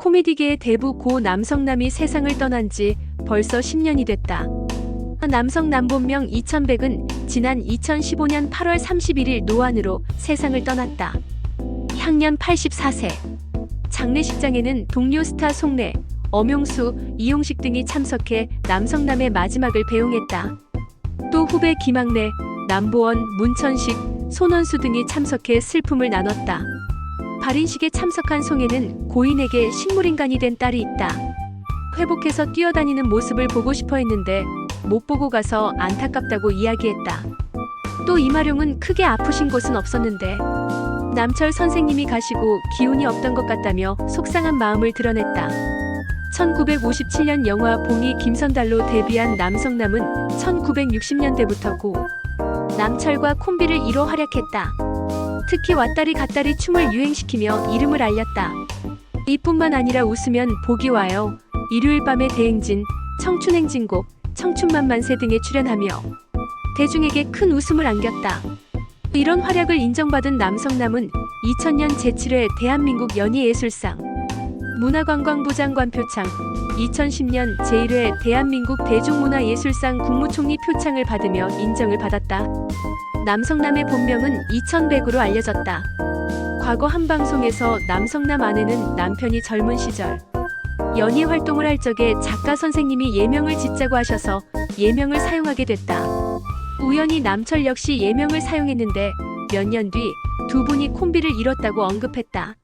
코미디계의 대부 고 남성남이 세상을 떠난 지 벌써 10년이 됐다. 남성 남본명 2100은 지난 2015년 8월 31일 노안으로 세상을 떠났다. 향년 84세. 장례식장에는 동료 스타 송래, 엄용수, 이용식 등이 참석해 남성남의 마지막을 배웅했다. 또 후배 김학래, 남보원, 문천식, 손원수 등이 참석해 슬픔을 나눴다. 발인식에 참석한 송혜는 고인에게 식물인간이 된 딸이 있다. 회복해서 뛰어다니는 모습을 보고 싶어 했는데 못 보고 가서 안타깝다고 이야기했다. 또 이마룡은 크게 아프신 곳은 없었는데 남철 선생님이 가시고 기운이 없던 것 같다며 속상한 마음을 드러냈다. 1957년 영화 봉이 김선달로 데뷔한 남성남은 1960년대부터 고 남철과 콤비를 이뤄 활약했다. 특히 왔다리 갔다리 춤을 유행시키며 이름을 알렸다. 이뿐만 아니라 웃으면 복이 와요. 일요일 밤의 대행진, 청춘행진곡, 청춘만만세 등에 출연하며 대중에게 큰 웃음을 안겼다. 이런 활약을 인정받은 남성남은 2000년 제7회 대한민국 연희예술상, 문화관광부 장관 표창, 2010년 제1회 대한민국 대중문화예술상 국무총리 표창을 받으며 인정을 받았다. 남성남의 본명은 2100으로 알려졌다. 과거 한 방송에서 남성남 아내는 남편이 젊은 시절 연희 활동을 할 적에 작가 선생님이 예명을 짓자고 하셔서 예명을 사용하게 됐다. 우연히 남철 역시 예명을 사용했는데 몇 년 뒤 두 분이 콤비를 이뤘다고 언급했다.